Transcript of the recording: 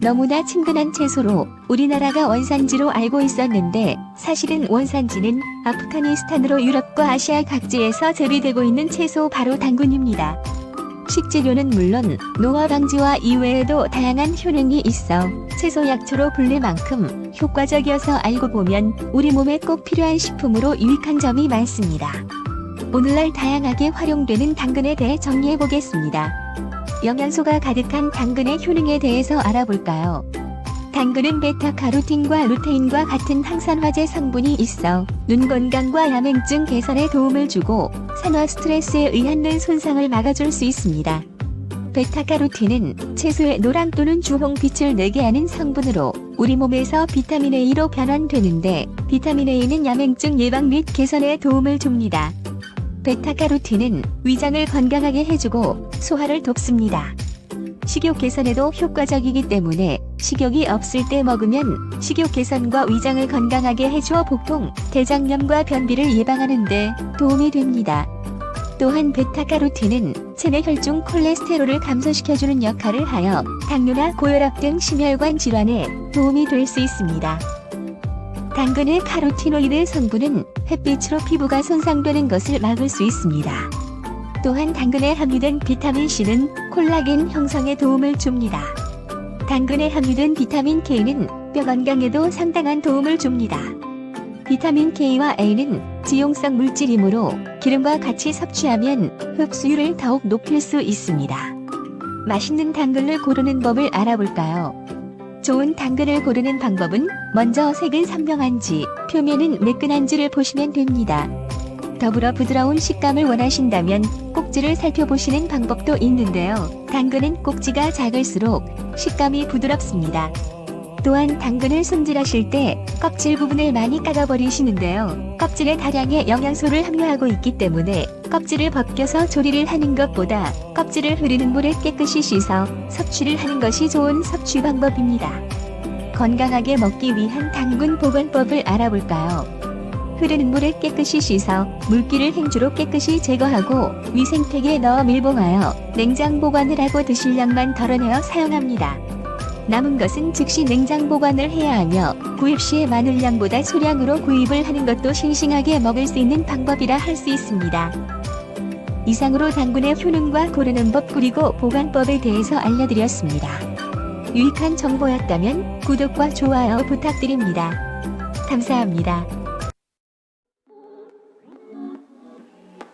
너무나 친근한 채소로 우리나라가 원산지로 알고 있었는데 사실은 원산지는 아프가니스탄으로 유럽과 아시아 각지에서 재배되고 있는 채소 바로 당근입니다. 식재료는 물론 노화 방지와 이외에도 다양한 효능이 있어 채소 약초로 불릴 만큼 효과적이어서 알고 보면 우리 몸에 꼭 필요한 식품으로 유익한 점이 많습니다. 오늘날 다양하게 활용되는 당근에 대해 정리해 보겠습니다. 영양소가 가득한 당근의 효능에 대해서 알아볼까요? 당근은 베타카로틴과 루테인과 같은 항산화제 성분이 있어 눈 건강과 야맹증 개선에 도움을 주고 산화 스트레스에 의한 눈 손상을 막아줄 수 있습니다. 베타카로틴은 채소의 노랑 또는 주홍 빛을 내게 하는 성분으로 우리 몸에서 비타민 A로 변환되는데 비타민 A는 야맹증 예방 및 개선에 도움을 줍니다. 베타카로틴은 위장을 건강하게 해주고 소화를 돕습니다. 식욕 개선에도 효과적이기 때문에 식욕이 없을 때 먹으면 식욕 개선과 위장을 건강하게 해주어 복통, 대장염과 변비를 예방하는데 도움이 됩니다. 또한 베타카로틴은 체내 혈중 콜레스테롤을 감소시켜주는 역할을 하여 당뇨나 고혈압 등 심혈관 질환에 도움이 될 수 있습니다. 당근의 카로티노이드 성분은 햇빛으로 피부가 손상되는 것을 막을 수 있습니다. 또한 당근에 함유된 비타민 C는 콜라겐 형성에 도움을 줍니다. 당근에 함유된 비타민 K는 뼈 건강에도 상당한 도움을 줍니다. 비타민 K와 A는 지용성 물질이므로 기름과 같이 섭취하면 흡수율을 더욱 높일 수 있습니다. 맛있는 당근을 고르는 법을 알아볼까요? 좋은 당근을 고르는 방법은 먼저 색은 선명한지, 표면은 매끈한지를 보시면 됩니다. 더불어 부드러운 식감을 원하신다면 꼭지를 살펴보시는 방법도 있는데요. 당근은 꼭지가 작을수록 식감이 부드럽습니다. 또한 당근을 손질하실 때 껍질 부분을 많이 깎아버리시는데요. 껍질에 다량의 영양소를 함유하고 있기 때문에 껍질을 벗겨서 조리를 하는 것보다 껍질을 흐르는 물에 깨끗이 씻어 섭취를 하는 것이 좋은 섭취 방법입니다. 건강하게 먹기 위한 당근 보관법을 알아볼까요? 흐르는 물에 깨끗이 씻어 물기를 행주로 깨끗이 제거하고 위생팩에 넣어 밀봉하여 냉장 보관을 하고 드실 양만 덜어내어 사용합니다. 남은 것은 즉시 냉장 보관을 해야 하며 구입 시에 마늘 양보다 소량으로 구입을 하는 것도 싱싱하게 먹을 수 있는 방법이라 할 수 있습니다. 이상으로 당근의 효능과 고르는 법 그리고 보관법에 대해서 알려드렸습니다. 유익한 정보였다면 구독과 좋아요 부탁드립니다. 감사합니다.